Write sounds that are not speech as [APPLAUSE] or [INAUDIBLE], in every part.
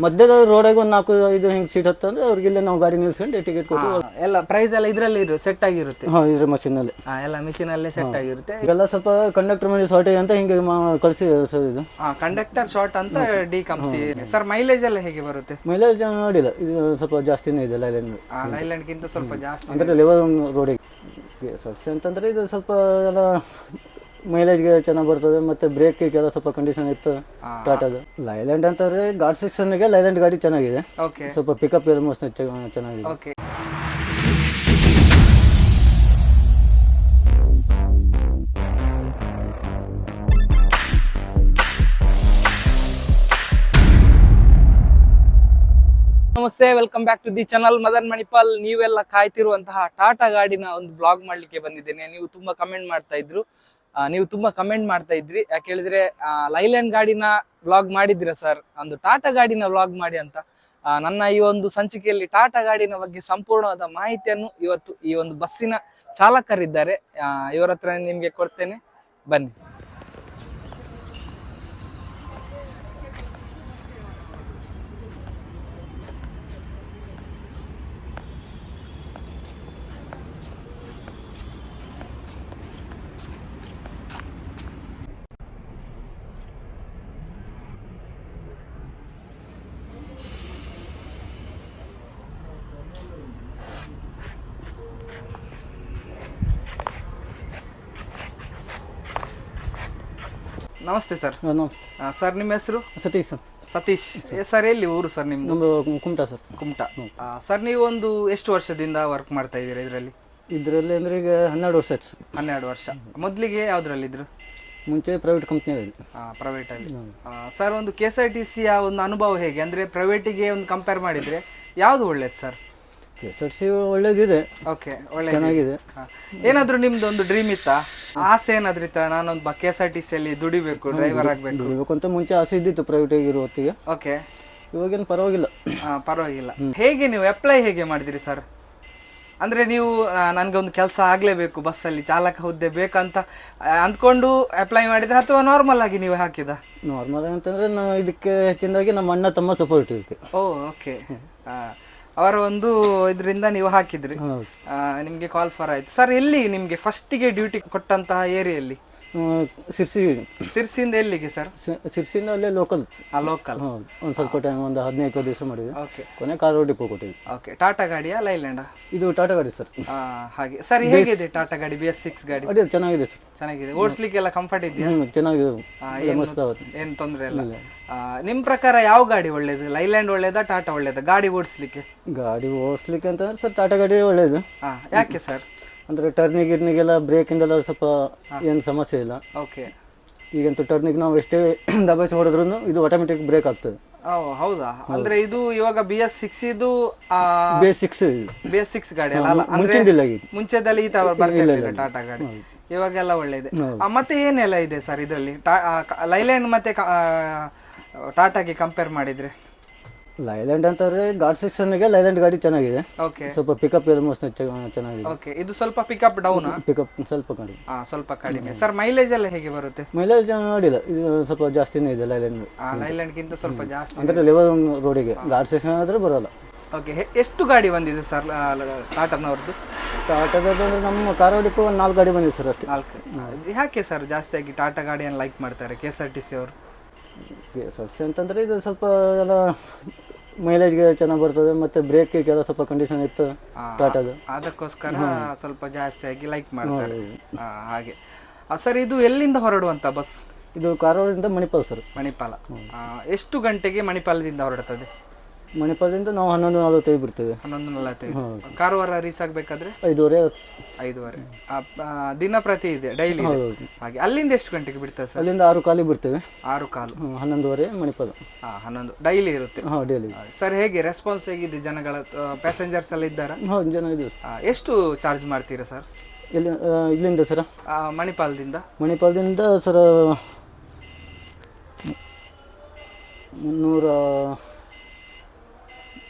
ಮಧ್ಯದ ರೋಡಿಗೆ ಒಂದು ನಾಲ್ಕು ಐದು ಹಿಂಗೆ ಸೀಟ್ ಹತ್ತಂದ್ರೆ ಅವ್ರಿಗೆ ಇಲ್ಲೇ ನಾವು ಗಾಡಿ ನಿಲ್ಸ್ಕೊಂಡು ಟಿಕೆಟ್ ಕೊಟ್ಟು ಎಲ್ಲ ಪ್ರೈಸ್ ಎಲ್ಲ ಇದರಲ್ಲಿ ಇರು ಸೆಟ್ ಆಗಿರುತ್ತೆ. ಹಾಂ ಇದ್ರ ಮಷೀನಲ್ಲಿ ಆ, ಎಲ್ಲ ಮಿಷಿನ್ ಅಲ್ಲೇ ಸೆಟ್ ಆಗಿರುತ್ತೆ. ಎಲ್ಲ ಸ್ವಲ್ಪ ಕಂಡಕ್ಟರ್ ಮಂದಿ ಆಗಿ ಅಂತ ಹಿಂಗೆ ಕಳಿಸಿ ಸರ್ ಇದು. ಕಂಡಕ್ಟರ್ ಶಾರ್ಟ್ ಅಂತ ಡಿ ಕಂಪ್ಸಿ ಸರ್ ಮೈಲೇಜ್ ಎಲ್ಲ ಹೇಗೆ ಬರುತ್ತೆ? ಮೈಲೇಜ್ ನೋಡಿಲ್ಲ. ಇದು ಸ್ವಲ್ಪ ಜಾಸ್ತಿನೇ ಇದೆ ಲೈಲ್ಯಾಂಡ್ ಲೈಲ್ಯಾಂಡ್ ಗಿಂತ ಸ್ವಲ್ಪ ಜಾಸ್ತಿ. ಅಂದರೆ ಲೆವೆಲ್ ರೋಡಿಗೆ ಸರ್ಸಿ ಅಂತಂದ್ರೆ ಇದು ಸ್ವಲ್ಪ ಎಲ್ಲ ಮೈಲೇಜ್ಗೆ ಚೆನ್ನಾಗಿ ಬರ್ತದೆ ಮತ್ತು ಬ್ರೇಕಿಗೆಲ್ಲ ಸ್ವಲ್ಪ ಕಂಡೀಷನ್ ಇತ್ತು ಟಾಟಾದು ಲೈಲ್ಯಾಂಡ್ ಅಂತಂದರೆ ಗಾಡ್ ಸೆಕ್ಷನ್ಗೆ ಲೈಲ್ಯಾಂಡ್ ಗಾಡಿ ಚೆನ್ನಾಗಿದೆ. ಓಕೆ ಸ್ವಲ್ಪ ಪಿಕಪ್ ಎಲ್ಲ ಮೋಸ್ಟ್ ಚೆನ್ನಾಗಿದೆ. ಓಕೆ ನಮಸ್ತೆ welcome back to the channel Madan Manipal ನೀವೆಲ್ಲ ಕಾಯ್ತಿರುವಂತಹ ಟಾಟಾ ಗಾಡಿನ ಒಂದು ಬ್ಲಾಗ್ ಮಾಡ್ಲಿಕ್ಕೆ ಬಂದಿದ್ದೇನೆ. ನೀವು ತುಂಬಾ ಕಮೆಂಟ್ ಮಾಡ್ತಾ ಇದ್ರು. ನೀವು ತುಂಬಾ ಕಮೆಂಟ್ ಮಾಡ್ತಾ ಇದ್ರಿ. ಯಾಕೆ ಹೇಳಿದ್ರೆ ಲೈಲ್ಯಾಂಡ್ ಗಾಡಿನ ಬ್ಲಾಗ್ ಮಾಡಿದ್ರ ಸರ್ ಒಂದು ಟಾಟಾ ಗಾಡಿನ ಬ್ಲಾಗ್ ಮಾಡಿ ಅಂತ. ನನ್ನ ಈ ಒಂದು ಸಂಚಿಕೆಯಲ್ಲಿ ಟಾಟಾ ಗಾಡಿನ ಬಗ್ಗೆ ಸಂಪೂರ್ಣವಾದ ಮಾಹಿತಿಯನ್ನು ಇವತ್ತು ಈ ಒಂದು ಬಸ್ಸಿನ ಚಾಲಕರಿದ್ದಾರೆ. ಇವರ ಹತ್ರ ನಿಮ್ಗೆ ಕೊಡ್ತೇನೆ. ಬನ್ನಿ. ನಮಸ್ತೆ ಸರ್. ನಮಸ್ತೆ. ಸರ್ ನಿಮ್ಮ ಹೆಸರು? ಸತೀಶ್ ಸರ್. ಸತೀಶ್. ಸರ್. ಎಲ್ಲಿ ಊರು ಸರ್ ನಿಮ್ದು? ನಮ್ಮದು ಕುಮಟಾ ಸರ್. ಕುಮಟಾ. ಸರ್ ನೀವು ಒಂದು ಎಷ್ಟು ವರ್ಷದಿಂದ ವರ್ಕ್ ಮಾಡ್ತಾ ಇದ್ದೀರಾ ಇದರಲ್ಲಿ? ಇದರಲ್ಲಿ ಅಂದರೆ ಈಗ ಹನ್ನೆರಡು ವರ್ಷ ಆಯ್ತು ಸರ್. ಹನ್ನೆರಡು ವರ್ಷ. ಮೊದಲಿಗೆ ಯಾವುದ್ರಲ್ಲಿ ಇದ್ರು? ಮುಂಚೆ ಪ್ರೈವೇಟ್ ಕಂಪ್ನಿಯಲ್ಲಿ ಪ್ರೈವೇಟ್ ಅಲ್ಲಿ. ಸರ್ ಒಂದು ಕೆ ಎಸ್ ಆರ್ ಟಿ ಸಿಯ ಒಂದು ಅನುಭವ ಹೇಗೆ? ಅಂದ್ರೆ ಪ್ರೈವೇಟಿಗೆ ಒಂದು ಕಂಪೇರ್ ಮಾಡಿದ್ರೆ ಯಾವ್ದು ಒಳ್ಳೇದು sir? K S R C ಒಳ್ಳೇದಿದೆ. Okay ಒಳ್ಳೆ ಚೆನ್ನಾಗಿದೆ. ಏನಾದರೂ ನಿಮ್ದು ಒಂದು ಡ್ರೀಮ್ ಇತ್ತಾ? ಆಸೆ ಏನಾದ್ರೂ ಇತ್ತಾ? ನಾನೊಂದು ಕೆ ಎಸ್ ಆರ್ ಟಿ ಸಿಯಲ್ಲಿ ದುಡಿಬೇಕು ಡ್ರೈವರ್ ಆಗಬೇಕು. ದುಡಿಬೇಕು ಅಂತ ಮುಂಚೆ ಆಸೆ ಇದ್ದಿತ್ತು ಪ್ರೈವೇಟಾಗಿ ಆಗಿರೋ ಹೊತ್ತಿಗೆ. ಓಕೆ. ಇವಾಗೇನು ಪರವಾಗಿಲ್ಲ. ಪರವಾಗಿಲ್ಲ. ಹೇಗೆ ನೀವು ಅಪ್ಲೈ ಹೇಗೆ ಮಾಡಿದಿರಿ ಸರ್ ಅಂದ್ರೆ ನೀವು ನನಗೆ ಒಂದು ಕೆಲಸ ಆಗ್ಲೇಬೇಕು ಬಸ್ಸಲ್ಲಿ ಚಾಲಕ ಹುದ್ದೆ ಬೇಕಂತ ಅಂದ್ಕೊಂಡು ಅಪ್ಲೈ ಮಾಡಿದ್ರೆ ಅಥವಾ ನಾರ್ಮಲ್ ಆಗಿ ನೀವು ಹಾಕಿದ? ನಾರ್ಮಲ್ ಅಂತಂದ್ರೆ ನಾವು ಇದಕ್ಕೆ ಹೆಚ್ಚಿನದಾಗಿ ನಮ್ಮ ಅಣ್ಣ ತಮ್ಮ ಸಪೋರ್ಟ್ ಇದಕ್ಕೆ. Oh okay. ಅವರ ಒಂದು ಇದರಿಂದ ನೀವು ಹಾಕಿದ್ರಿ. ನಿಮಗೆ ಕಾಲ್ ಫಾರ್ ಆಯ್ತು. ಸರ್ ಎಲ್ಲಿ ನಿಮಗೆ ಫಸ್ಟಿಗೆ ಡ್ಯೂಟಿ ಕೊಟ್ಟಂತಹ ಏರಿಯಲ್ಲಿ ಸಿರ್ಸಿ ಸಿರ್ಸಿಯಿಂದ ಎಲ್ಲಿಗೆ ಸರ್? ಸಿರ್ಸಿಯಿಂದ ಅಲ್ಲೇ ಲೋಕಲ್ ಆ ಲೋಕಲ್ ಹೌದು ಒಂದು ಸ್ವಲ್ಪ ಟೈಮ್ ಒಂದು ಹದಿನೈದು ದಿವಸ ಮಾಡಿದ್ವಿ. ಓಕೆ ಕೊನೆ ಕಾರ್ ಡಿಪೋ ಕೊಟ್ಟಿದ್ವಿ. ಓಕೆ ಟಾಟಾ ಗಾಡಿಯಾ ಲೈಲ್ಯಾಂಡಾ ಇದು ಟಾಟಾ ಗಾಡಿ ಸರ್ ಹಾಗೆ. ಸರ್ ಹೇಗಿದೆ ಟಾಟಾ ಗಾಡಿ ಬಿ ಎಸ್ ಸಿಕ್ಸ್ ಗಾಡಿ ಅದೇ ಚೆನ್ನಾಗಿದೆ ಸರ್ ಚೆನ್ನಾಗಿದೆ. ಓಡಿಸ್ಲಿಕ್ಕೆಲ್ಲ ಕಂಫರ್ಟ್ ಇದೆಯಾ? ಹ್ಞೂ ಚೆನ್ನಾಗಿದೆ. ಏನು- ಮಸ್ತ್ ಆಗುತ್ತೆ. ಏನು ತೊಂದರೆ ಇಲ್ಲ. ನಿಮ್ಮ ನಿಮ್ ಪ್ರಕಾರ ಯಾವ ಗಾಡಿ ಒಳ್ಳೇದು? ಲೈಲ್ಯಾಂಡ್ ಒಳ್ಳೇದಾ ಟಾಟಾ ಒಳ್ಳೇದಾ? ಗಾಡಿ ಓಡಿಸ್ಲಿಕ್ಕೆ? ಗಾಡಿ ಓಡಿಸ್ಲಿಕ್ಕೆ ಅಂತಂದ್ರೆ ಸರ್ ಟಾಟಾ ಗಾಡಿ ಒಳ್ಳೇದು. ಹಾಂ ಯಾಕೆ ಸರ್ ಅಂದರೆ ಟರ್ನಿಂಗ್ ಗಿರ್ನಿಗೆಲ್ಲ ಬ್ರೇಕಿಂದೆಲ್ಲ ಸ್ವಲ್ಪ ಏನು ಸಮಸ್ಯೆ ಇಲ್ಲ. ಓಕೆ ಈಗಂತೂ ಟರ್ನಿಂಗ್ ನಾವು ಎಷ್ಟೇ [COUGHS] ದಬಾಯಿಸಿ ಹೊಡೆದ್ರೂ ಇದು ಆಟೋಮೆಟಿಕ್ ಬ್ರೇಕ್ ಆಗ್ತದೆ. ಓ ಹೌದಾ? ಅಂದ್ರೆ ಇದು ಇವಾಗ ಬಿ ಎಸ್ ಸಿಕ್ಸ್ ಇದು ಬೇಸಿಕ್ಸ್ ಬಿ ಎಸ್ ಸಿಕ್ಸ್ ಗಾಡಿ ಅಲ್ಲ? ಅಂದ್ರೆ ಮುಂಚಿಂದಿಲ್ಲ ಮುಂಚೆದಲ್ಲಿ ಈ ತರ ಬರ್ತಿಲ್ಲ ಟಾಟಾ ಗಾಡಿ. ಇವಾಗೆಲ್ಲ ಒಳ್ಳೆಇದೆ ಆ, ಮತ್ತೆ ಏನೆಲ್ಲ ಇದೆ ಸರ್ ಇದರಲ್ಲಿ? ಲೈಲ್ಯಾಂಡ್ ಮತ್ತೆ ಟಾಟಾಗೆ ಕಂಪೇರ್ ಮಾಡಿದ್ರೆ. ಲೈಲ್ಯಾಂಡ್ ಅಂತಂದ್ರೆ ಗಾಡ್ ಸೆಕ್ಷನ್ಗೆ ಲೈಲ್ಯಾಂಡ್ ಗಾಡಿ ಚೆನ್ನಾಗಿದೆ. ಓಕೆ ಸ್ವಲ್ಪ ಪಿಕಪ್ ಇದೆ ಮೋಸ್ಟ್ ಚೆನ್ನಾಗಿದೆ. ಓಕೆ ಇದು ಸ್ವಲ್ಪ ಪಿಕಪ್ ಡೌನ್ ಪಿಕಪ್ ಸ್ವಲ್ಪ ಕಡಿಮೆ. ಸ್ವಲ್ಪ ಕಡಿಮೆ. ಸರ್ ಮೈಲೇಜ್ ಎಲ್ಲ ಹೇಗೆ ಬರುತ್ತೆ? ಮೈಲೇಜ್ ನೋಡಿಲ್ಲ. ಇದು ಸ್ವಲ್ಪ ಜಾಸ್ತಿನೇ ಇದೆ ಲೈಲ್ಯಾಂಡ್ ಲೈಲ್ಯಾಂಡ್ ಗಿಂತ ಸ್ವಲ್ಪ ಜಾಸ್ತಿ ಅಂದರೆ ಲೆವೆಲ್ ರೋಡಿಗೆ ಗಾಡ್ ಸೆಕ್ಷನ್ ಆದ್ರೆ ಬರೋಲ್ಲ. ಓಕೆ ಎಷ್ಟು ಗಾಡಿ ಬಂದಿದೆ ಸರ್ ಟಾಟಾನವ್ರದ್ದು ಟಾಟಾದಂದ್ರೆ ನಮ್ಮ ಕಾರವಾಡಿಕ್ಕೂ ಒಂದು ನಾಲ್ಕು ಗಾಡಿ ಬಂದಿದೆ ಸರ್ ಅಷ್ಟೇ. ನಾಲ್ಕು. ಯಾಕೆ ಸರ್ ಜಾಸ್ತಿಯಾಗಿ ಟಾಟಾ ಗಾಡಿಯನ್ನು ಲೈಕ್ ಮಾಡ್ತಾರೆ? K S R T C ಅವರು? ಸರ್ಸಿ ಅಂತಂದ್ರೆ ಇದು ಸ್ವಲ್ಪ ಎಲ್ಲ ಮೈಲೇಜ್ಗೆ ಚೆನ್ನಾಗಿ ಬರ್ತದೆ ಮತ್ತು ಎಲ್ಲ ಸ್ವಲ್ಪ ಕಂಡೀಷನ್ ಇತ್ತು ಟಾಟಾದು ಅದಕ್ಕೋಸ್ಕರ ಸ್ವಲ್ಪ ಜಾಸ್ತಿ ಆಗಿ ಲೈಕ್ ಮಾಡ್ತಾರೆ. ಆ, ಹಾಗೆ. ಸರ್ ಇದು ಎಲ್ಲಿಂದ ಹೊರಡುವಂತ ಬಸ್? ಇದು ಕಾರವಾರದಿಂದ ಮಣಿಪಾಲ್ ಸರ್. ಮಣಿಪಾಲ. ಆ, ಎಷ್ಟು ಗಂಟೆಗೆ ಮಣಿಪಾಲದಿಂದ ಹೊರಡುತ್ತದೆ ಮಣಿಪಾಲದಿಂದ ನಾವು ಹನ್ನೊಂದು ನಲವತ್ತೈದು ಬಿಡ್ತೇವೆ ಹನ್ನೊಂದು ನಲವತ್ತೈದು. ಕಾರವಾರ ರೀಚ್ ಆಗಬೇಕಾದ್ರೆ? ಐದೂವರೆ ಐದುವರೆ. ದಿನ ಪ್ರತಿ ಇದೆ ಡೈಲಿ ಹಾಗೆ. ಅಲ್ಲಿಂದ ಎಷ್ಟು ಗಂಟೆಗೆ ಬಿಡ್ತಾರೆ ಸರ್? ಅಲ್ಲಿಂದ ಆರು ಕಾಲಿಗೆ ಬಿಡ್ತೇವೆ ಆರು ಕಾಲು. ಹನ್ನೊಂದುವರೆ ಮಣಿಪಾಲ. ಹಾಂ ಹನ್ನೊಂದು. ಡೈಲಿ ಇರುತ್ತೆ? ಹಾಂ ಡೈಲಿ ಸರ್ ಹೇಗೆ ರೆಸ್ಪಾನ್ಸ್ ಹೇಗಿದೆ ಜನಗಳ ಪ್ಯಾಸೆಂಜರ್ಸ್ ಎಲ್ಲ ಇದ್ದಾರಾ? ಹೌದು ಜನ ಇದು ಎಷ್ಟು ಚಾರ್ಜ್ ಮಾಡ್ತೀರಾ ಸರ್? ಇಲ್ಲಿ ಇಲ್ಲಿಂದ ಸರ? ಮಣಿಪಾಲದಿಂದ? ಮಣಿಪಾಲದಿಂದ ಸರ್ ಮುನ್ನೂರ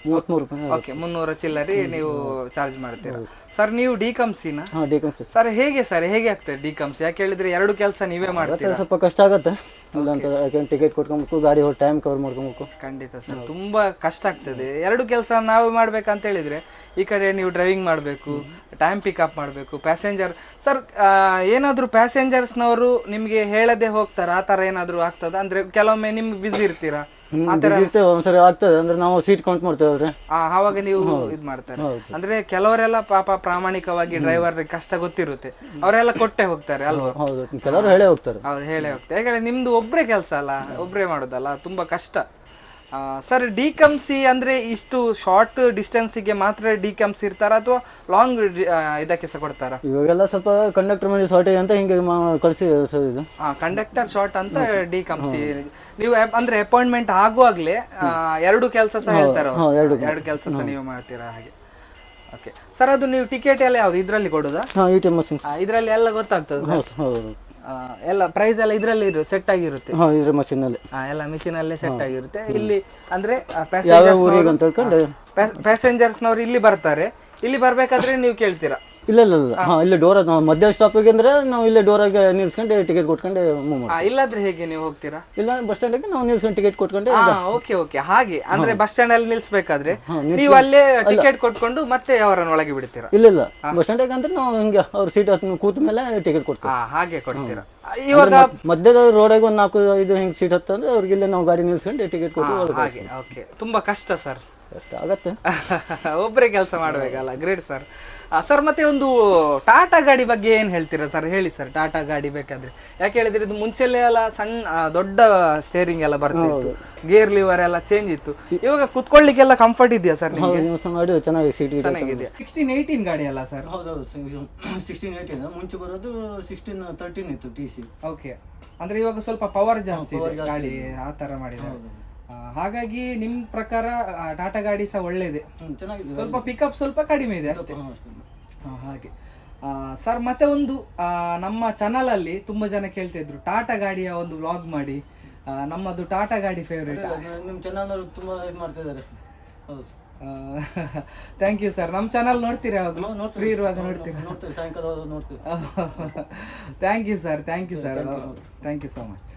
ಮೂವತ್ತ್ಮೂರು ರೂಪಾಯಿ ಓಕೆ ಮುನ್ನೂರ ಚಿಲ್ಲರಿ ನೀವು ಚಾರ್ಜ್ ಮಾಡ್ತೀರಾ? ಸರ್ ನೀವು ಡಿ ಕಂಪ್ಸಿನ ಹಾಂ ಡಿ ಸರ್ ಹೇಗೆ ಸರ್ ಹೇಗೆ ಆಗ್ತದೆ ಡಿ ಕಂಪ್ಸ್ ಯಾಕೆ ಹೇಳಿದ್ರೆ ಎರಡು ಕೆಲಸ ನೀವೇ ಮಾಡ್ತೀರಾ? ಸ್ವಲ್ಪ ಕಷ್ಟ ಆಗತ್ತೆ. ಇಲ್ಲಂತ ಯಾಕಂದ್ರೆ ಟಿಕೆಟ್ ಕೊಟ್ಕೊಬೇಕು ಗಾಡಿ ಹೋಗಿ ಟೈಮ್ ಕವರ್ ಮಾಡ್ಕೊಬೇಕು. ಖಂಡಿತ ಸರ್ ತುಂಬಾ ಕಷ್ಟ ಆಗ್ತದೆ. ಎರಡು ಕೆಲಸ ನಾವು ಮಾಡ್ಬೇಕಂತ ಹೇಳಿದ್ರೆ ಈ ಕಡೆ ನೀವು ಡ್ರೈವಿಂಗ್ ಮಾಡಬೇಕು ಟೈಮ್ ಪಿಕಪ್ ಮಾಡಬೇಕು ಪ್ಯಾಸೆಂಜರ್ ಸರ್ ಏನಾದರೂ ಪ್ಯಾಸೆಂಜರ್ಸ್ನವರು ನಿಮಗೆ ಹೇಳದೆ ಹೋಗ್ತಾರ? ಆ ಥರ ಏನಾದರೂ ಆಗ್ತದ? ಅಂದ್ರೆ ಕೆಲವೊಮ್ಮೆ ನಿಮ್ಗೆ ಬಿಸಿ ಇರ್ತೀರಾ? ಇರ್ತೇವೆ ಒಂದ್ಸರಿ ಆಗ್ತದೆ ಅಂದ್ರೆ ನಾವು ಸೀಟ್ ಕೌಂಟ್ ಮಾಡ್ತೇವೆ ಆ, ಆವಾಗ ನೀವು ಇದು ಮಾಡ್ತಾರೆ. ಅಂದ್ರೆ ಕೆಲವರೆಲ್ಲ ಪಾಪ ಪ್ರಾಮಾಣಿಕವಾಗಿ ಡ್ರೈವರ್ ಕಷ್ಟ ಗೊತ್ತಿರುತ್ತೆ. ಅವರೆಲ್ಲ ಕೊಟ್ಟೆ ಹೋಗ್ತಾರೆ ಅಲ್ವಾ? ಹೌದು ಕೆಲವರು ಹೇಳೇ ಹೋಗ್ತಾರೆ. ಹೇಳೇ ಹೋಗ್ತಾರೆ. ಯಾಕಂದ್ರೆ ನಿಮ್ದು ಒಬ್ರೇ ಕೆಲಸ ಅಲ್ಲ ಒಬ್ರೇ ಮಾಡೋದಲ್ಲ ತುಂಬಾ ಕಷ್ಟ. ಸರ್ ಡಿ ಕಮ್ಸಿ ಅಂದ್ರೆ ಇಷ್ಟು ಶಾರ್ಟ್ ಡಿಸ್ಟೆನ್ಸಿಗೆ ಮಾತ್ರ ಡಿ ಡಿಕಮ್ಸಿ ಇರ್ತಾರ ಅಥವಾ ಲಾಂಗ್ ಇದಕ್ಕೆ ಸಹ ಕೊಡ್ತಾರ? ಇವಾಗೆಲ್ಲ ಸ್ವಲ್ಪ ಕಂಡಕ್ಟರ್ ಮಂದಿ ಶಾರ್ಟ್ ಅಂತ ಹಿಂಗೆ ಕಳಿಸಿ ಸರ್ ಇದು. ಕಂಡಕ್ಟರ್ ಶಾರ್ಟ್ ಅಂತ ಡಿ ಕಮ್ಸಿ ನೀವು ಅಂದ್ರೆ ಅಪಾಯಿಂಟ್ಮೆಂಟ್ ಆಗುವಾಗಲೇ ಎರಡು ಕೆಲಸ ಸಹ ಹೇಳ್ತಾರ ಎರಡು ಎರಡು ಕೆಲಸ ಸಹ ನೀವು ಮಾಡ್ತೀರಾ ಹಾಗೆ. ಓಕೆ ಸರ್ ಅದು ನೀವು ಟಿಕೆಟ್ ಎಲ್ಲ ಯಾವ್ದು? ಇದರಲ್ಲಿ ಕೊಡೋದಾ? ಹಾಂ ಟಿ ಎಂ ಇದ್ರಲ್ಲಿ ಎಲ್ಲ ಗೊತ್ತಾಗ್ತದೆ ಸರ್. ಹೌದು ಹೌದು ಆ, ಎಲ್ಲ ಪ್ರೈಸ್ ಎಲ್ಲ ಇದರಲ್ಲಿ ಇರು ಸೆಟ್ ಆಗಿರುತ್ತೆ. ಹಾಂ ಇದ್ರ ಮಷಿನಲ್ಲಿ ಆ, ಎಲ್ಲ ಮಿಷಿನ್ ಅಲ್ಲೇ ಸೆಟ್ ಆಗಿರುತ್ತೆ. ಇಲ್ಲಿ ಅಂದ್ರೆ ಪ್ಯಾಸೆಂಜರ್ಸ್ ಪ್ಯಾಸೆಂಜರ್ಸ್ನವ್ರು ಇಲ್ಲಿ ಬರ್ತಾರೆ. ಇಲ್ಲಿ ಬರ್ಬೇಕಾದ್ರೆ ನೀವು ಕೇಳ್ತೀರಾ. ಇಲ್ಲ ಇಲ್ಲ ಇಲ್ಲ. ಹಾ ಇಲ್ಲ ಡೋರ್ ನಾವು ಮಧ್ಯ ಸ್ಟಾಪಿಗೆ ಅಂದ್ರೆ ನಾವು ಇಲ್ಲೇ ಡೋರಾಗೆ ನಿಲ್ಸ್ಕೊಂಡು ಟಿಕೆಟ್ ಕೊಟ್ಕೊಂಡು ಮೂವ್ ಮಾಡಿ ಆ, ಇಲ್ಲಾದ್ರೆ ಹೇಗೆ ನೀವು ಹೋಗ್ತೀರಾ? ಇಲ್ಲ ಬಸ್ ಸ್ಟ್ಯಾಂಡಿಗೆ ನಾವು ನಿಲ್ಸ್ಕೊಂಡು ಟಿಕೆಟ್ ಕೊಟ್ಕೊಂಡು ಹಾ ಓಕೆ ಓಕೆ ಹಾಗೆ. ಅಂದ್ರೆ ಬಸ್ ಸ್ಟ್ಯಾಂಡ್ ಅಲ್ಲಿ ನಿಲ್ಸ್ಬೇಕಾದ್ರೆ ನೀವು ಅಲ್ಲೇ ಟಿಕೆಟ್ ಕೊಟ್ಕೊಂಡು ಮತ್ತೆ ಅವರನ್ನ ಒಳಗೆ ಬಿಡ್ತೀರಾ? ಇಲ್ಲ ಇಲ್ಲ. ಬಸ್ ಸ್ಟ್ಯಾಂಡಿಗೆ ಅಂದ್ರೆ ನಾವು ಹಿಂಗೆ ಅವ್ರ ಸೀಟ್ ಹತ್ತು ಕೂತ ಮೇಲೆ ಟಿಕೆಟ್ ಕೊಡ್ತೀವಿ ಹಾ ಹಾಗೆ ಕೊಡ್ತೀರಾ? ಇವಾಗ ಮಧ್ಯದ ರೋಡಾಗ ಒಂದು ನಾಲ್ಕು ಐದು ಹಿಂಗೆ ಸೀಟ್ ಹತ್ತಂದ್ರೆ ಅವ್ರಿಗೆ ಇಲ್ಲೇ ನಾವು ಗಾಡಿ ನಿಲ್ಸ್ಕೊಂಡು ಟಿಕೆಟ್ ಕೊಟ್ಟು ಹಾಗೆ. ಓಕೆ ತುಂಬಾ ಕಷ್ಟ ಸರ್ ಅಷ್ಟೇ ಆಗತ್ತೆ. [LAUGHS] ಒಬ್ಬರೇ ಕೆಲಸ ಮಾಡಬೇಕಲ್ಲ ಗ್ರೇಟ್ ಸರ್. ಸರ್ ಮತ್ತೆ ಒಂದು ಟಾಟಾ ಗಾಡಿ ಬಗ್ಗೆ ಏನ್ ಹೇಳ್ತೀರಾ ಸರ್? ಹೇಳಿ ಸರ್ ಟಾಟಾ ಗಾಡಿ ಬೇಕಾದ್ರೆ. ಯಾಕೆ ಹೇಳಿದ್ರೆ ಇದು ಮುಂಚೆಲ್ಲ ಎಲ್ಲ ಸಣ್ಣ ದೊಡ್ಡ ಸ್ಟೇರಿಂಗ್ ಎಲ್ಲ ಬರ್ತಿತ್ತು. ಗೇರ್ ಲಿವರ್ ಎಲ್ಲ ಚೇಂಜ್ ಇತ್ತು. ಇವಾಗ ಕುತ್ಕೊಳ್ಳಿಕ್ಕೆಲ್ಲ ಕಂಫರ್ಟ್ ಇದೆಯಾ ಸರ್ ಮಾಡಿ ಚೆನ್ನಾಗಿ ಸೀಟ್ ಚೆನ್ನಾಗಿದೆ ಸಿಕ್ಸ್ಟೀನ್ ಏಯ್ಟೀನ್ ಗಾಡಿ ಅಲ್ಲ ಸರ್? ಹೌದೌದು ಸಿಕ್ಸ್ಟೀನ್ ಏಯ್ಟೀನ್ ಮುಂಚೆ ಬರೋದು ಸಿಕ್ಸ್ಟೀನ್ ತರ್ಟೀನ್ ಇತ್ತು ಟಿ ಸಿ ಓಕೆ ಅಂದ್ರೆ ಇವಾಗ ಸ್ವಲ್ಪ ಪವರ್ ಜಾಸ್ತಿ ಇದೆ ಗಾಡಿ ಆ ತರ ಮಾಡಿದ್ದಾರೆ. ಹಾಗಾಗಿ ನಿಮ್ ಪ್ರಕಾರ ಆ, ಟಾಟಾ ಗಾಡಿ ಸಹ ಒಳ್ಳೇದೆ? ಚೆನ್ನಾಗಿದೆ. ಸ್ವಲ್ಪ ಪಿಕಪ್ ಸ್ವಲ್ಪ ಕಡಿಮೆ ಇದೆ ಅಷ್ಟೇ. ಹಾಂ, ಅಷ್ಟೇ. ಹಾ, ಹಾಗೆ. ಸರ್ ಮತ್ತೆ ಒಂದು ಆ, ನಮ್ಮ ಚಾನಲ್ ಅಲ್ಲಿ ತುಂಬಾ ಜನ ಕೇಳ್ತಾ ಇದ್ರು ಟಾಟಾ ಗಾಡಿಯ ಒಂದು ವ್ಲಾಗ್ ಮಾಡಿ. ಆ, ನಮ್ಮದು ಟಾಟಾ ಗಾಡಿ ಫೇವ್ರೇಟ್ ನಿಮ್ಮ ಚಾನಲ್ ತುಂಬಾ ಇದು ಮಾಡ್ತಾ ಇದ್ದಾರೆ ಹೌದು. ಥ್ಯಾಂಕ್ ಯು ಸರ್ ನಮ್ಮ ಚಾನಲ್ ನೋಡ್ತೀರಾ ಯಾವಾಗಲೂ ಫ್ರೀ ಇರುವಾಗ ನೋಡ್ತೀರಾ? ನೋಡ್ತೀವಿ. ಸಾಯಂಕಾಲ ನೋಡ್ತೀರಾ ನೋಡ್ತೀವಿ thank you sir thank you sir thank you so much